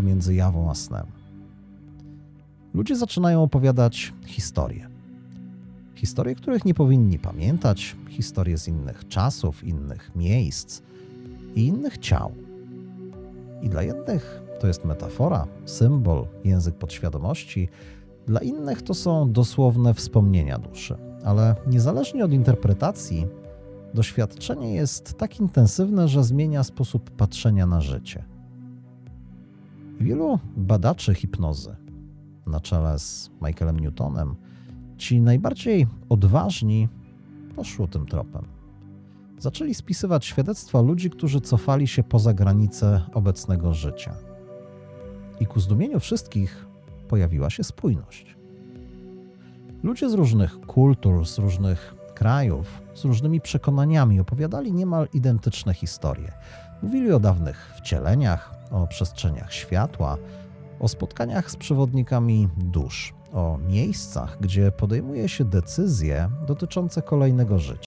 pomiędzy jawą a snem. Ludzie zaczynają opowiadać historie. Historie, których nie powinni pamiętać, historie z innych czasów, innych miejsc i innych ciał. I dla jednych to jest metafora, symbol, język podświadomości, dla innych to są dosłowne wspomnienia duszy. Ale niezależnie od interpretacji, doświadczenie jest tak intensywne, że zmienia sposób patrzenia na życie. Wielu badaczy hipnozy, na czele z Michaelem Newtonem, ci najbardziej odważni poszło tym tropem. Zaczęli spisywać świadectwa ludzi, którzy cofali się poza granice obecnego życia. I ku zdumieniu wszystkich pojawiła się spójność. Ludzie z różnych kultur, z różnych krajów, z różnymi przekonaniami opowiadali niemal identyczne historie. Mówili o dawnych wcieleniach, o przestrzeniach światła, o spotkaniach z przewodnikami dusz, o miejscach, gdzie podejmuje się decyzje dotyczące kolejnego życia.